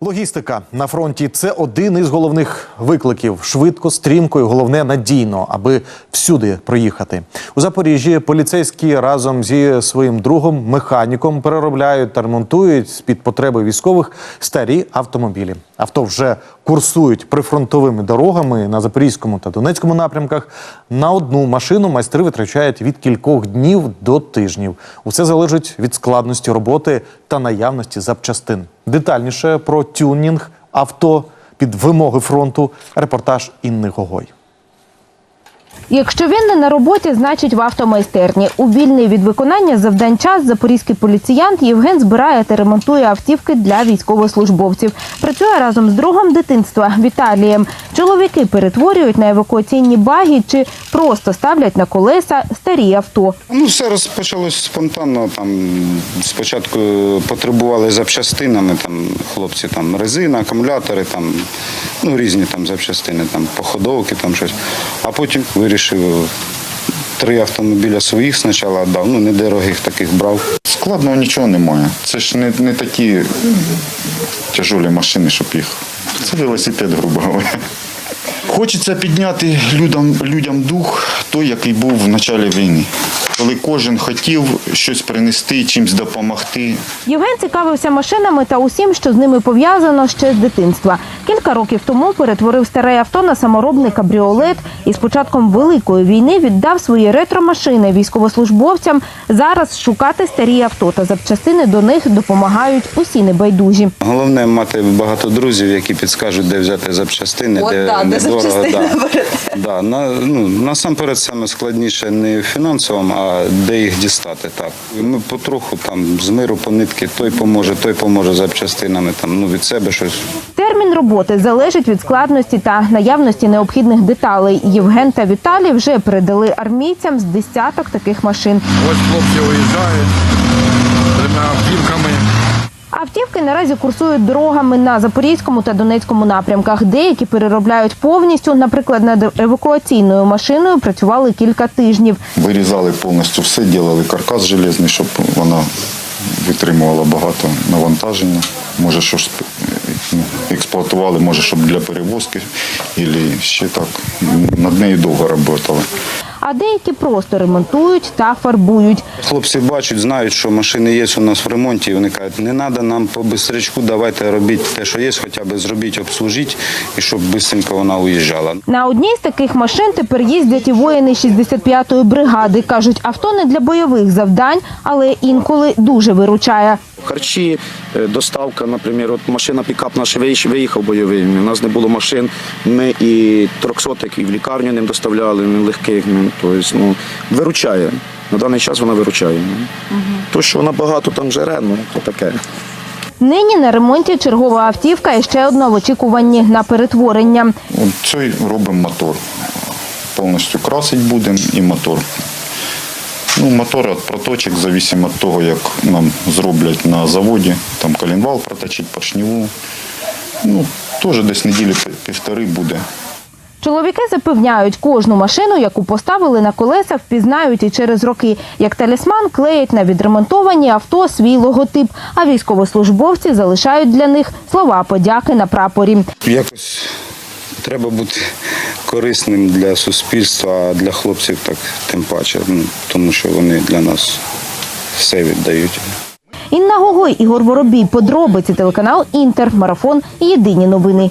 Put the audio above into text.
Логістика на фронті це один із головних викликів. Швидко, стрімко і головне надійно, аби всюди проїхати. У Запоріжжі поліцейські разом зі своїм другом механіком переробляють та ремонтують під потреби військових старі автомобілі. Авто вже курсують прифронтовими дорогами на запорізькому та донецькому напрямках. На одну машину майстри витрачають від кількох днів до тижнів. Усе залежить від складності роботи та наявності запчастин. Детальніше про тюнінг авто під вимоги фронту. Репортаж Інни Гогой. Якщо він не на роботі, значить в автомайстерні. У вільний від виконання завдань час запорізький поліціянт Євген збирає та ремонтує автівки для військовослужбовців. Працює разом з другом дитинства Віталієм. Чоловіки перетворюють на евакуаційні баги чи просто ставлять на колеса старі авто. Ну, все розпочалось спонтанно. Там спочатку потребували запчастинами, там хлопці там резина, акумулятори, там ну різні там запчастини, там походовки, там щось. А потім вирішив три автомобіля своїх спочатку віддав, ну недорогих таких брав. Складного нічого немає. Це ж не, не такі тяжолі машини, щоб їх. Це велосипед, грубо говоря. Хочеться підняти людям, людям дух, той, який був в початку війни. Коли кожен хотів щось принести, чимось допомогти. Євген цікавився машинами та усім, що з ними пов'язано ще з дитинства. Кілька років тому перетворив старе авто на саморобний кабріолет і з початком великої війни віддав свої ретро-машини військовослужбовцям. Зараз шукати старі авто та запчастини до них допомагають усі небайдужі. Головне мати багато друзів, які підскажуть, де взяти запчастини, От де да, де недорого. запчастини да. Да, на, ну, насамперед саме складніше не в фінансовому, а де їх дістати. Так. Ми потроху там з миру по нитки, той поможе, той поможе запчастинами, там, ну, від себе щось. Термін роботи залежить від складності та наявності необхідних деталей. Євген та Віталій вже передали армійцям з десяток таких машин. Ось хлопці виїжджають трьома автівками. Автівки наразі курсують дорогами на Запорізькому та Донецькому напрямках. Деякі переробляють повністю. Наприклад, над евакуаційною машиною працювали кілька тижнів. Вирізали повністю все, робили каркас железний, щоб вона витримувала багато навантаження. Може, що ж експлуатували, може, щоб для перевозки, або ще так. Над нею довго працювали. А деякі просто ремонтують та фарбують. Хлопці бачать, знають, що машини є у нас в ремонті, і вони кажуть, не треба нам по бистрячку, давайте робіть те, що є, хоча б зробіть, обслужіть, і щоб швидко вона уїжджала. На одній з таких машин тепер їздять і воїни 65-ї бригади. кажуть, авто не для бойових завдань, але інколи дуже виручає. Харчі, е, доставка, наприклад, от машина пікап наш виїхав бойовий. У нас не було машин. Ми і трьохсотик і в лікарню ним доставляли, легких. Ну, тобто, ну, виручає. На даний час вона виручає. Ну. То, що вона багато там жере, ну то таке. Нині на ремонті чергова автівка і ще одна в очікуванні на перетворення. Цей робимо мотор. Повністю красить будемо і мотор. Ну, мотор від проточок, залежно від того, як нам зроблять на заводі. Там коленвал проточить, поршневу. Ну, теж десь неділі півтори буде. Чоловіки запевняють, кожну машину, яку поставили на колеса, впізнають і через роки. Як талісман клеять на відремонтовані авто свій логотип, а військовослужбовці залишають для них слова подяки на прапорі. Якось треба бути корисним для суспільства, а для хлопців так тим паче, ну, тому що вони для нас все віддають. Інна Гогой, Ігор Воробій, подробиці телеканал Інтер, марафон. Єдині новини.